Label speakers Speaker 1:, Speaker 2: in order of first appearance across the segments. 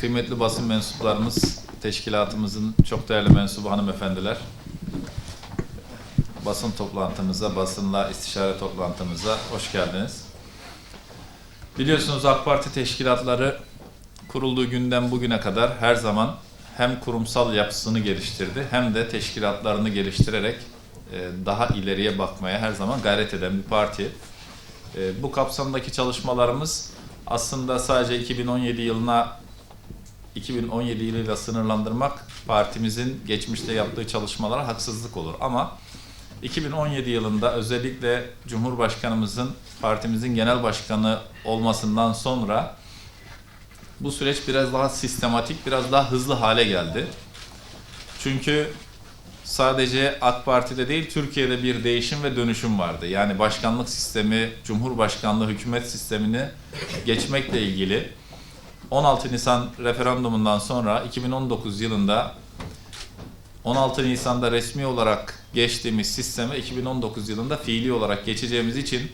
Speaker 1: Kıymetli basın mensuplarımız, teşkilatımızın çok değerli mensubu hanımefendiler, basın toplantımıza, basınla istişare toplantımıza hoş geldiniz. Biliyorsunuz AK Parti teşkilatları kurulduğu günden bugüne kadar her zaman hem kurumsal yapısını geliştirdi hem de teşkilatlarını geliştirerek e, daha ileriye bakmaya her zaman gayret eden bir parti. E, Bu kapsamdaki çalışmalarımız aslında sadece 2017 yılına 2017 yılıyla sınırlandırmak partimizin geçmişte yaptığı çalışmalara haksızlık olur. Ama 2017 yılında özellikle Cumhurbaşkanımızın partimizin genel başkanı olmasından sonra bu süreç biraz daha sistematik, biraz daha hızlı hale geldi. Çünkü sadece AK Parti'de değil, Türkiye'de bir değişim ve dönüşüm vardı. Yani başkanlık sistemi, Cumhurbaşkanlığı hükümet sistemini geçmekle ilgili 16 Nisan referandumundan sonra 2019 yılında 16 Nisan'da resmi olarak geçtiğimiz sisteme 2019 yılında fiili olarak geçeceğimiz için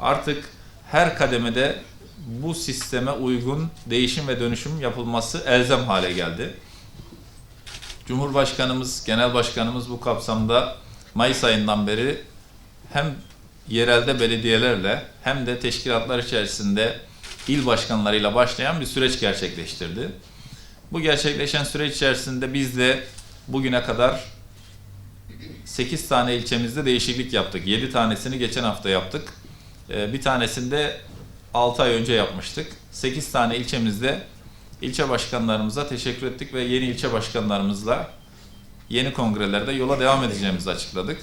Speaker 1: artık her kademede bu sisteme uygun değişim ve dönüşüm yapılması elzem hale geldi. Cumhurbaşkanımız, Genel Başkanımız bu kapsamda Mayıs ayından beri hem yerelde belediyelerle hem de teşkilatlar içerisinde il başkanlarıyla başlayan bir süreç gerçekleştirdi. Bu gerçekleşen süreç içerisinde biz de bugüne kadar 8 tane ilçemizde değişiklik yaptık. 7 tanesini geçen hafta yaptık. Ee, Bir tanesinde 6 ay önce yapmıştık. 8 tane ilçemizde ilçe başkanlarımıza teşekkür ettik ve yeni ilçe başkanlarımızla yeni kongrelerde yola devam edeceğimizi açıkladık.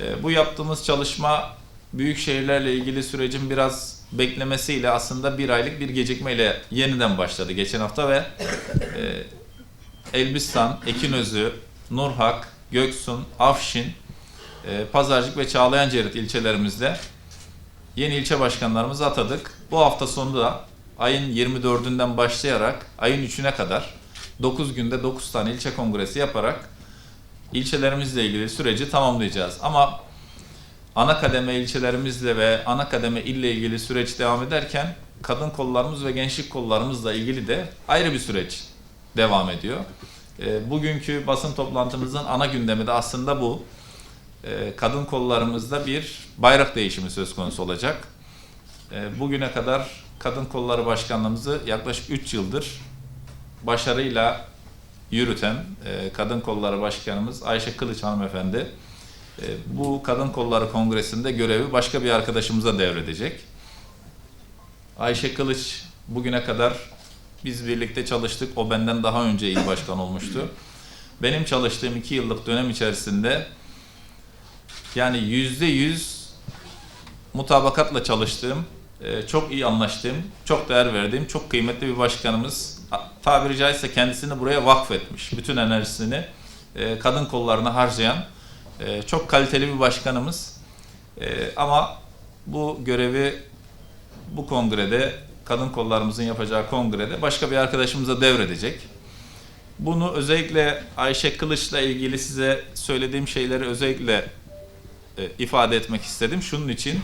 Speaker 1: Ee, Bu yaptığımız çalışma büyük şehirlerle ilgili sürecin biraz beklemesiyle aslında bir aylık bir gecikmeyle yeniden başladı geçen hafta ve e, Elbistan, Ekinözü, Nurhak, Göksun, Afşin, e, Pazarcık ve Çağlayanceret ilçelerimizde yeni ilçe başkanlarımızı atadık. Bu hafta sonu da ayın 24'ünden başlayarak ayın 3'üne kadar 9 günde 9 tane ilçe kongresi yaparak ilçelerimizle ilgili süreci tamamlayacağız. Ama ana kademe ilçelerimizle ve ana kademe ille ilgili süreç devam ederken kadın kollarımız ve gençlik kollarımızla ilgili de ayrı bir süreç devam ediyor. E, bugünkü basın toplantımızın ana gündemi de aslında bu. E, kadın kollarımızda bir bayrak değişimi söz konusu olacak. E, bugüne kadar Kadın Kolları Başkanlığımızı yaklaşık 3 yıldır başarıyla yürüten e, Kadın Kolları Başkanımız Ayşe Kılıç hanımefendi bu Kadın Kolları Kongresi'nde görevi başka bir arkadaşımıza devredecek. Ayşe Kılıç bugüne kadar biz birlikte çalıştık. O benden daha önce il başkan olmuştu. Benim çalıştığım iki yıllık dönem içerisinde yani yüzde yüz mutabakatla çalıştığım, e, çok iyi anlaştığım, çok değer verdiğim, çok kıymetli bir başkanımız. Tabiri caizse kendisini buraya vakfetmiş. Bütün enerjisini e, kadın kollarına harcayan e, çok kaliteli bir başkanımız. E, Ama bu görevi bu kongrede, kadın kollarımızın yapacağı kongrede başka bir arkadaşımıza devredecek. Bunu özellikle Ayşe Kılıç'la ilgili size söylediğim şeyleri özellikle e, ifade etmek istedim. Şunun için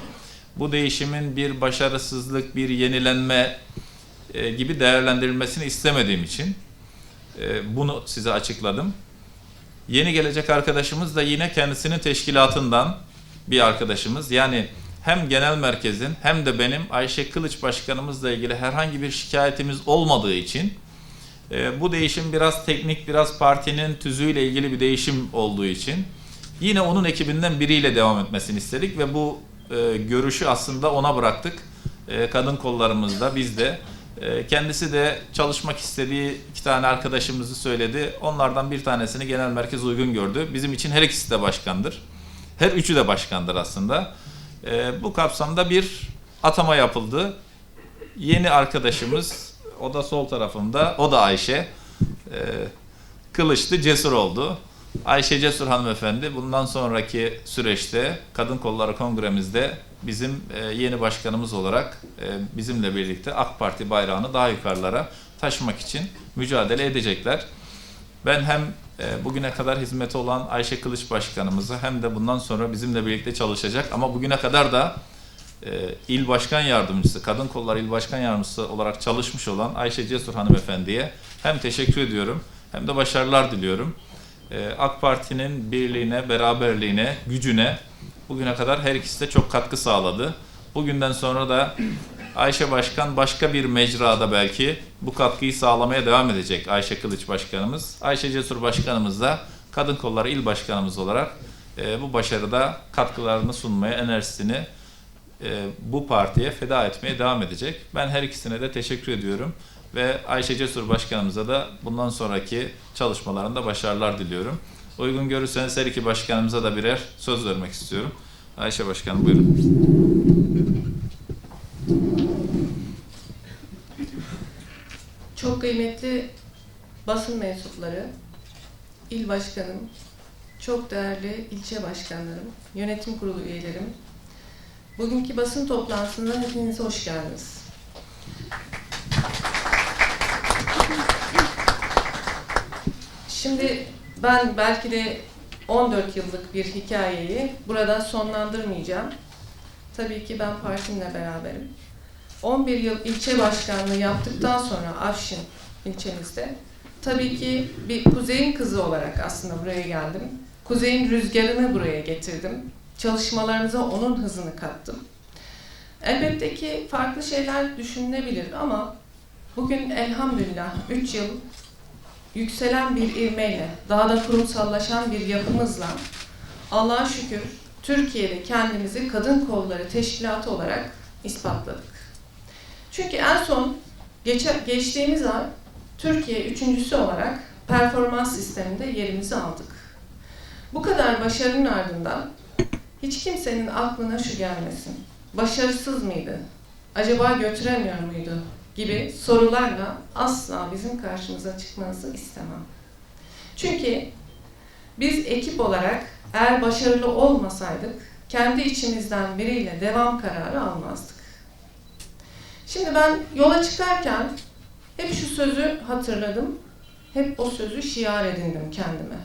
Speaker 1: bu değişimin bir başarısızlık, bir yenilenme e, gibi değerlendirilmesini istemediğim için e, bunu size açıkladım. Yeni gelecek arkadaşımız da yine kendisinin teşkilatından bir arkadaşımız. Yani hem genel merkezin hem de benim Ayşe Kılıç başkanımızla ilgili herhangi bir şikayetimiz olmadığı için e, bu değişim biraz teknik, biraz partinin tüzüğüyle ilgili bir değişim olduğu için yine onun ekibinden biriyle devam etmesini istedik ve bu e, görüşü aslında ona bıraktık. E, kadın kollarımızda biz de. E, kendisi de çalışmak istediği iki tane arkadaşımızı söyledi. Onlardan bir tanesini genel merkez uygun gördü. Bizim için her ikisi de başkandır. Her üçü de başkandır aslında. E, bu kapsamda bir atama yapıldı. Yeni arkadaşımız, o da sol tarafımda, o da Ayşe. E, Kılıçlı Cesur oldu. Ayşe Cesur hanımefendi bundan sonraki süreçte Kadın Kolları Kongremizde bizim e, yeni başkanımız olarak e, bizimle birlikte AK Parti bayrağını daha yukarılara taşımak için mücadele edecekler. Ben hem e, bugüne kadar hizmeti olan Ayşe Kılıç Başkanımızı hem de bundan sonra bizimle birlikte çalışacak ama bugüne kadar da il başkan yardımcısı, kadın kolları il başkan yardımcısı olarak çalışmış olan Ayşe Cesur hanımefendiye hem teşekkür ediyorum hem de başarılar diliyorum. E, AK Parti'nin birliğine, beraberliğine, gücüne bugüne kadar her ikisi de çok katkı sağladı. Bugünden sonra da Ayşe Başkan başka bir mecrada belki bu katkıyı sağlamaya devam edecek Ayşe Kılıç Başkanımız. Ayşe Cesur Başkanımız da Kadın Kolları İl Başkanımız olarak e, bu başarıda katkılarını sunmaya, enerjisini e, bu partiye feda etmeye devam edecek. Ben her ikisine de teşekkür ediyorum ve Ayşe Cesur Başkanımıza da bundan sonraki çalışmalarında başarılar diliyorum. Uygun görürseniz her iki başkanımıza da birer söz vermek istiyorum. Ayşe Başkanım buyurun.
Speaker 2: Çok kıymetli basın mensupları, il başkanım, çok değerli ilçe başkanlarım, yönetim kurulu üyelerim, bugünkü basın toplantısına hepiniz hoş geldiniz. Şimdi ben belki de 14 yıllık bir hikayeyi burada sonlandırmayacağım. Tabii ki ben partimle beraberim. 11 yıl ilçe başkanlığı yaptıktan sonra Afşin ilçemizde tabii ki bir kuzeyin kızı olarak aslında buraya geldim. Kuzeyin rüzgarını buraya getirdim. Çalışmalarımıza onun hızını kattım. Elbette ki farklı şeyler düşünülebilir ama bugün elhamdülillah 3 yıl yükselen bir ivmeyle, daha da kurumsallaşan bir yapımızla Allah'a şükür Türkiye'de kendimizi kadın kolları teşkilatı olarak ispatladık. Çünkü en son geçe, geçtiğimiz ay Türkiye üçüncüsü olarak performans sisteminde yerimizi aldık. Bu kadar başarının ardından hiç kimsenin aklına şu gelmesin. Başarısız mıydı? Acaba götüremiyor muydu? Gibi sorularla asla bizim karşımıza çıkmanızı istemem. Çünkü biz ekip olarak eğer başarılı olmasaydık kendi içimizden biriyle devam kararı almazdık. Şimdi ben yola çıkarken hep şu sözü hatırladım. Hep o sözü şiar edindim kendime.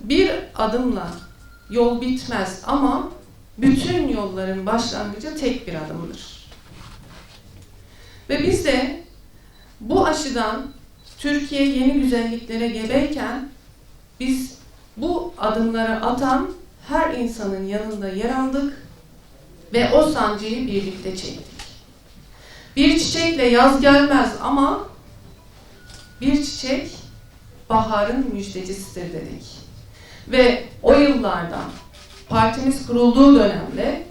Speaker 2: Bir adımla yol bitmez ama bütün yolların başlangıcı tek bir adımdır. Ve biz de bu aşıdan Türkiye yeni güzelliklere gebeyken biz bu adımları atan her insanın yanında yer aldık ve o sancıyı birlikte çektik. Bir çiçekle yaz gelmez ama bir çiçek baharın müjdecisidir dedik. Ve o yıllarda partimiz kurulduğu dönemde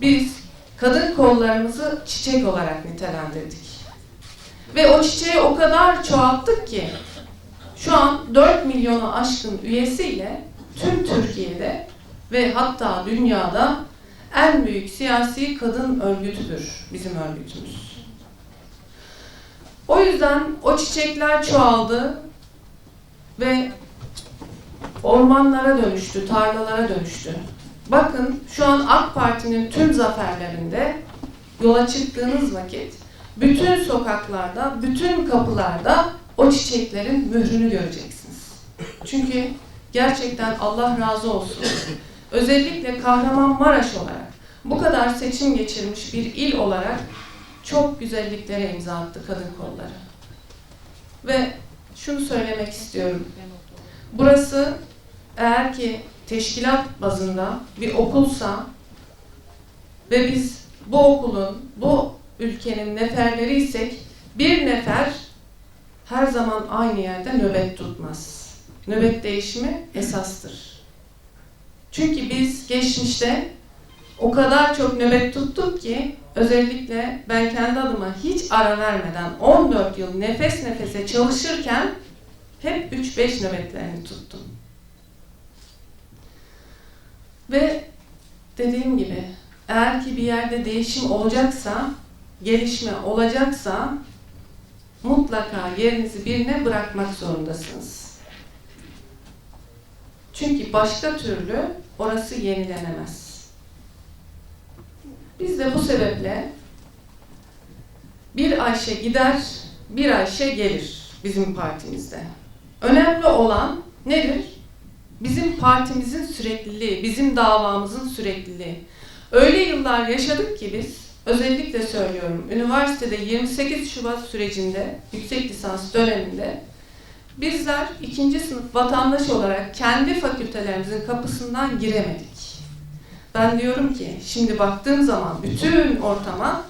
Speaker 2: biz kadın kollarımızı çiçek olarak nitelendirdik. Ve o çiçeği o kadar çoğalttık ki şu an 4 milyonu aşkın üyesiyle tüm Türkiye'de ve hatta dünyada en büyük siyasi kadın örgütüdür bizim örgütümüz. O yüzden o çiçekler çoğaldı ve ormanlara dönüştü, tarlalara dönüştü. Bakın şu an AK Parti'nin tüm zaferlerinde yola çıktığınız vakit bütün sokaklarda, bütün kapılarda o çiçeklerin mührünü göreceksiniz. Çünkü gerçekten Allah razı olsun. Özellikle Kahramanmaraş olarak bu kadar seçim geçirmiş bir il olarak çok güzelliklere imza attı kadın kolları. Ve şunu söylemek istiyorum. Burası eğer ki teşkilat bazında bir okulsa ve biz bu okulun, bu ülkenin neferleriysek bir nefer her zaman aynı yerde nöbet tutmaz. Nöbet değişimi esastır. Çünkü biz geçmişte o kadar çok nöbet tuttuk ki özellikle ben kendi adıma hiç ara vermeden 14 yıl nefes nefese çalışırken hep 3-5 nöbetlerini tuttum. Ve dediğim gibi eğer ki bir yerde değişim olacaksa, gelişme olacaksa mutlaka yerinizi birine bırakmak zorundasınız. Çünkü başka türlü orası yenilenemez. Biz de bu sebeple bir Ayşe gider, bir Ayşe gelir bizim partimizde. Önemli olan nedir? Bizim partimizin sürekliliği, bizim davamızın sürekliliği. Öyle yıllar yaşadık ki biz, özellikle söylüyorum, üniversitede 28 Şubat sürecinde, yüksek lisans döneminde bizler ikinci sınıf vatandaş olarak kendi fakültelerimizin kapısından giremedik. Ben diyorum ki, şimdi baktığım zaman bütün ortama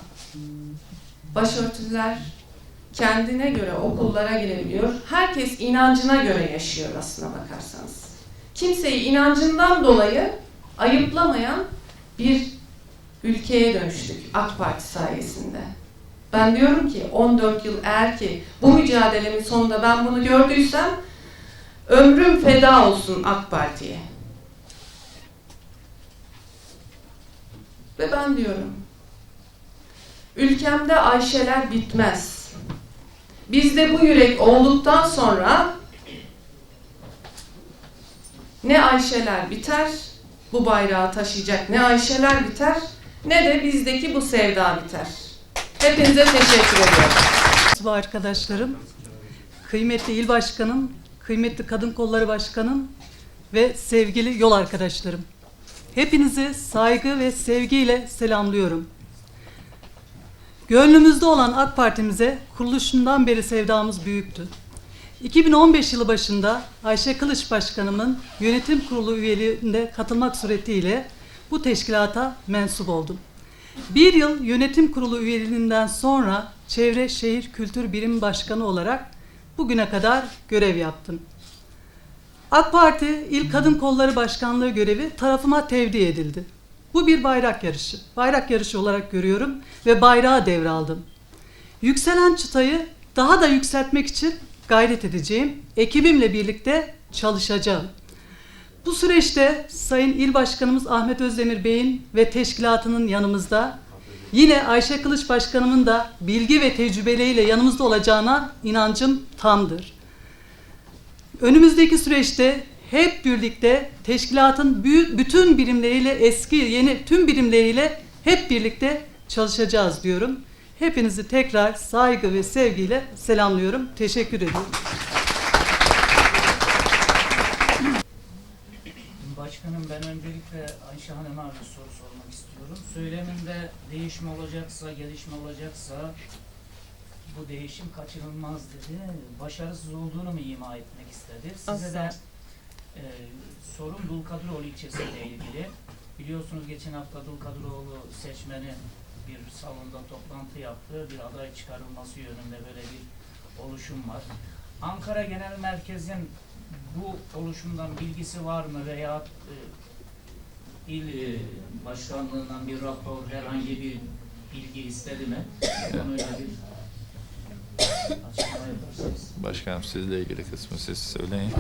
Speaker 2: başörtüler kendine göre okullara girebiliyor. Herkes inancına göre yaşıyor aslına bakarsanız. Kimseyi inancından dolayı ayıplamayan bir ülkeye dönüştük AK Parti sayesinde. Ben diyorum ki 14 yıl eğer ki bu mücadelemin sonunda ben bunu gördüysem ömrüm feda olsun AK Parti'ye. Ve ben diyorum ülkemde Ayşeler bitmez. Bizde bu yürek olduktan sonra ne Ayşeler biter, bu bayrağı taşıyacak ne Ayşeler biter, ne de bizdeki bu sevda biter. Hepinize teşekkür ediyorum.
Speaker 3: Merhaba arkadaşlarım, kıymetli il başkanım, kıymetli kadın kolları başkanım ve sevgili yol arkadaşlarım. Hepinizi saygı ve sevgiyle selamlıyorum. Gönlümüzde olan AK Parti'mize kuruluşundan beri sevdamız büyüktü. 2015 yılı başında Ayşe Kılıç Başkanımın yönetim kurulu üyeliğinde katılmak suretiyle bu teşkilata mensup oldum. Bir yıl yönetim kurulu üyeliğinden sonra Çevre Şehir Kültür Birim Başkanı olarak bugüne kadar görev yaptım. AK Parti İl Kadın Kolları Başkanlığı görevi tarafıma tevdi edildi. Bu bir bayrak yarışı. Bayrak yarışı olarak görüyorum ve bayrağı devraldım. Yükselen çıtayı daha da yükseltmek için gayret edeceğim. Ekibimle birlikte çalışacağım. Bu süreçte Sayın İl Başkanımız Ahmet Özdemir Bey'in ve teşkilatının yanımızda, yine Ayşe Kılıç Başkanımın da bilgi ve tecrübeleriyle yanımızda olacağına inancım tamdır. Önümüzdeki süreçte hep birlikte teşkilatın bütün birimleriyle eski yeni tüm birimleriyle hep birlikte çalışacağız diyorum. Hepinizi tekrar saygı ve sevgiyle selamlıyorum. Teşekkür ediyorum.
Speaker 4: Başkanım ben öncelikle Ayşe Hanım'a bir soru sormak istiyorum. Söyleminde değişim olacaksa, gelişme olacaksa bu değişim kaçınılmaz dedi. Başarısız olduğunu mu ima etmek istedi? Size
Speaker 2: Asla.
Speaker 4: de e, sorum Dulkadiroğlu ilçesiyle ilgili. Biliyorsunuz geçen hafta Dulkadiroğlu seçmeni bir salonda toplantı yaptı. Bir aday çıkarılması yönünde böyle bir oluşum var. Ankara Genel Merkez'in bu oluşumdan bilgisi var mı veya e, il e, başkanlığından bir rapor herhangi bir bilgi istedi mi? Konuyla bir.
Speaker 1: Başkanım sizle ilgili kısmı siz söyleyin.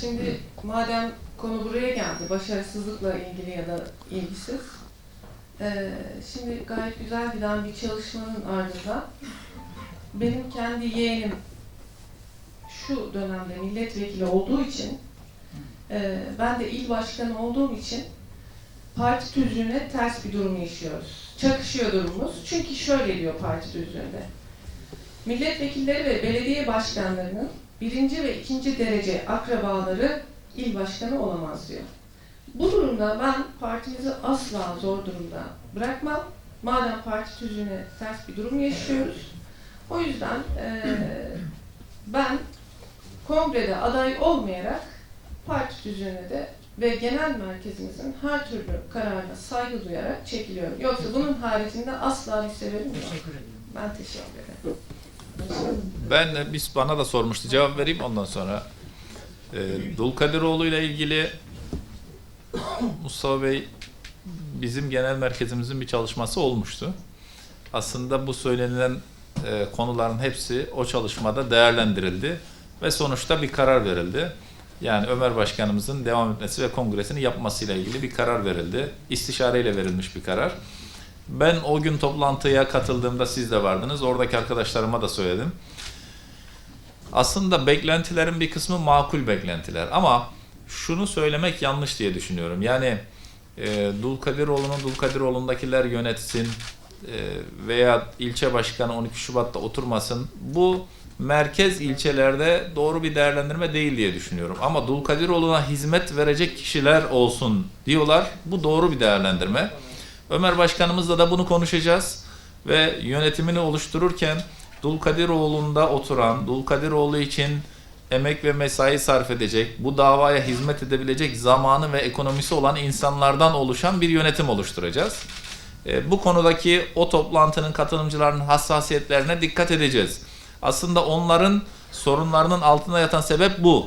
Speaker 2: Şimdi madem konu buraya geldi, başarısızlıkla ilgili ya da ilgisiz. Eee, şimdi gayet güzel giden bir çalışmanın ardından benim kendi yeğenim şu dönemde milletvekili olduğu için eee, ben de il başkanı olduğum için parti tüzüğüne ters bir durum yaşıyoruz. Çakışıyor durumumuz. Çünkü şöyle diyor parti tüzüğünde. Milletvekilleri ve belediye başkanlarının birinci ve ikinci derece akrabaları il başkanı olamaz diyor. Bu durumda ben partimizi asla zor durumda bırakmam. Madem parti tüzüğüne ters bir durum yaşıyoruz. O yüzden eee, ben kongrede aday olmayarak parti tüzüğüne de ve genel merkezimizin her türlü kararına saygı duyarak çekiliyorum. Yoksa bunun haricinde asla bir sebebim yok.
Speaker 4: Teşekkür ediyorum.
Speaker 2: Ben teşekkür ederim.
Speaker 1: Ben de biz bana da sormuştu cevap vereyim ondan sonra. Ee, Dulkadiroğlu ile ilgili Mustafa Bey bizim genel merkezimizin bir çalışması olmuştu. Aslında bu söylenilen e, konuların hepsi o çalışmada değerlendirildi ve sonuçta bir karar verildi. Yani Ömer Başkanımızın devam etmesi ve kongresini yapmasıyla ilgili bir karar verildi. İstişareyle verilmiş bir karar. Ben o gün toplantıya katıldığımda siz de vardınız. Oradaki arkadaşlarıma da söyledim. Aslında beklentilerin bir kısmı makul beklentiler ama şunu söylemek yanlış diye düşünüyorum. Yani e, Dulkadiroğlu'nun Dulkadiroğlu'ndakiler yönetsin e, veya ilçe başkanı 12 Şubat'ta oturmasın. Bu merkez ilçelerde doğru bir değerlendirme değil diye düşünüyorum. Ama Dulkadiroğlu'na hizmet verecek kişiler olsun diyorlar. Bu doğru bir değerlendirme. Ömer Başkanımızla da bunu konuşacağız ve yönetimini oluştururken Dulkadiroğlu'nda oturan, Dulkadiroğlu için emek ve mesai sarf edecek, bu davaya hizmet edebilecek zamanı ve ekonomisi olan insanlardan oluşan bir yönetim oluşturacağız. E, bu konudaki o toplantının katılımcılarının hassasiyetlerine dikkat edeceğiz. Aslında onların sorunlarının altında yatan sebep bu.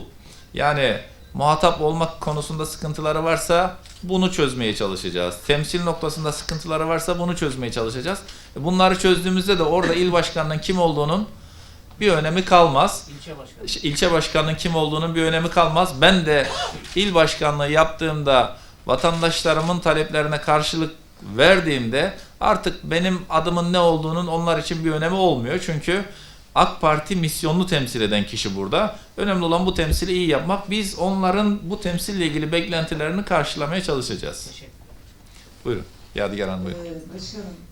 Speaker 1: Yani muhatap olmak konusunda sıkıntıları varsa bunu çözmeye çalışacağız. Temsil noktasında sıkıntıları varsa bunu çözmeye çalışacağız. E, Bunları çözdüğümüzde de orada il başkanının kim olduğunun bir önemi kalmaz.
Speaker 4: İlçe başkanı.
Speaker 1: İlçe başkanının kim olduğunun bir önemi kalmaz. Ben de il başkanlığı yaptığımda vatandaşlarımın taleplerine karşılık verdiğimde artık benim adımın ne olduğunun onlar için bir önemi olmuyor. Çünkü AK Parti misyonunu temsil eden kişi burada. Önemli olan bu temsili iyi yapmak. Biz onların bu temsille ilgili beklentilerini karşılamaya çalışacağız.
Speaker 4: Teşekkür
Speaker 1: Buyurun. Yadigar Hanım buyurun.
Speaker 5: Ee,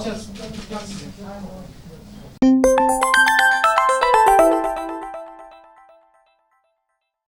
Speaker 5: Başkanım, e,